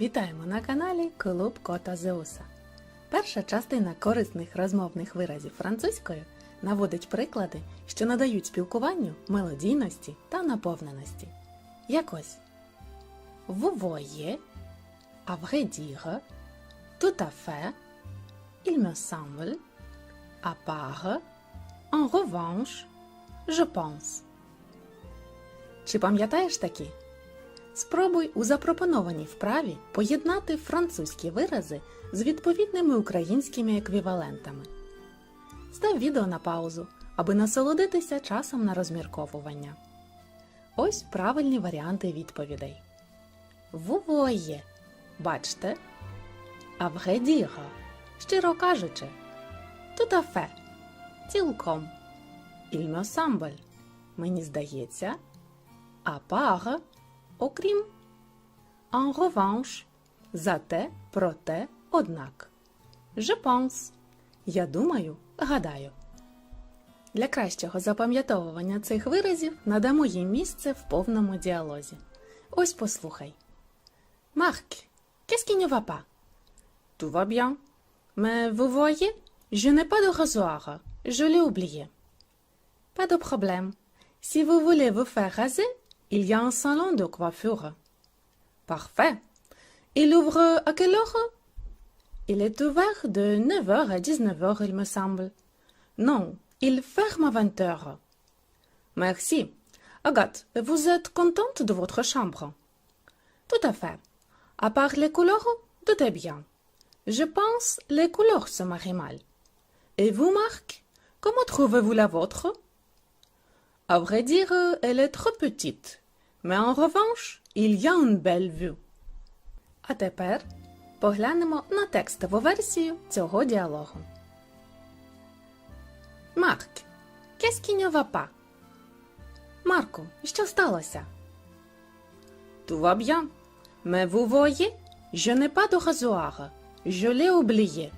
Вітаємо на каналі Клуб Кота Зеуса. Перша частина корисних розмовних виразів французькою наводить приклади, що надають спілкуванню мелодійності та наповненості. Як ось Vous voyez, à vrai dire, tout à fait, il me semble, à part, en revanche. Чи пам'ятаєш такі? Спробуй у запропонованій вправі поєднати французькі вирази з відповідними українськими еквівалентами. Став відео на паузу, аби насолодитися часом на розмірковування. Ось правильні варіанти відповідей. Вувоє. Бачте. А vrai dire, щиро кажучи. Fait. Цілком. Semble. Мені здається. Part, окрім. En revanche, зате, проте, однак. Je pense. Я думаю, гадаю. Для кращого запам'ятовування цих виразів надамо їм місце в повному діалозі. Ось послухай. Марк, qu'est-ce qui ne va pas Tout va bien. Mais vous voyez, je n'ai pas de rasoir. Je l'ai oublié. Pas de problème. Si vous voulez vous faire raser, il y a un salon de coiffure. Parfait. Il ouvre à quelle heure? Il est ouvert de 9h à 19h, il me semble. Non, il ferme à 20h. Merci. Agathe, vous êtes contente de votre chambre? Tout à fait. À part les couleurs, tout est bien. Je pense les couleurs se marient mal. Et vous, Marc, comment trouvez-vous la vôtre? À vrai dire, elle est trop petite. Mais en revanche, il y a une belle vue. А тепер поглянемо на текстову версію цього діалогу. Марк, ne va pas? Марку, що сталося? Tout va bien. Mais vous voyez, je n'ai pas de rasoir. Je l'ai oublié.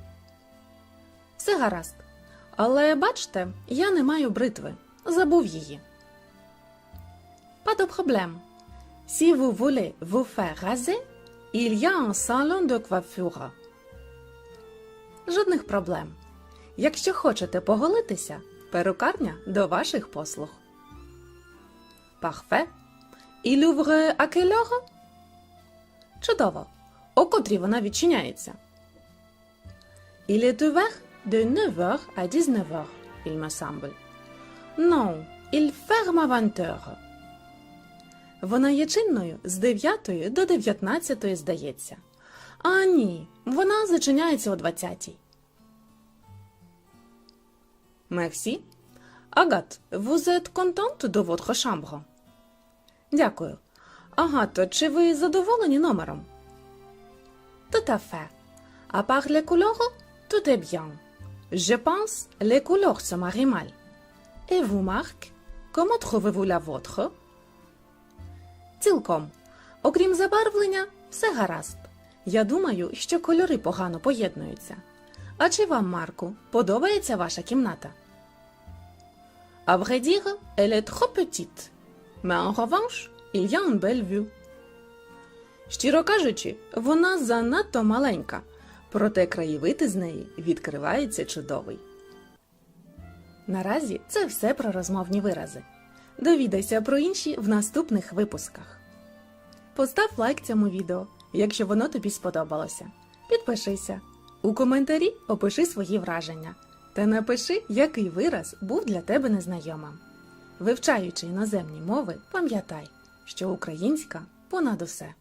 Все гаразд. Але бачите, я не маю бритви. Забув її. Pas de problème. Si vous voulez vous faire raser, il y a un salon de coiffure. Жодних проблем. Якщо хочете поголитися, перукарня до ваших послуг. Parfait. Il ouvre à quelle heure? Чудово. О котрій вона відчиняється. Il est ouvert de 9h à 19h, il me semble. Non, il ferme à 20h. Вона є чинною з 9 до 19, здається. А ні, вона зачиняється о 20. Merci. Agathe, vous êtes contente de votre chambre? Дякую. Агато, чи ви задоволені номером? Je pense les couleurs se marient mal. Et vous, Marc, comment trouvez-vous la vôtre? Цілком. Окрім забарвлення, все гаразд. Я думаю, що кольори погано поєднуються. А чи вам, Марку, подобається ваша кімната? À vrai dire, elle est trop petite. Mais en revanche, il y a une belle vue. Щиро кажучи, вона занадто маленька, проте краєвид із неї відкривається чудовий. Наразі це все про розмовні вирази. Довідайся про інші в наступних випусках. Постав лайк цьому відео, якщо воно тобі сподобалося. Підпишися. У коментарі опиши свої враження та напиши, який вираз був для тебе незнайомим. Вивчаючи іноземні мови, пам'ятай, що українська понад усе.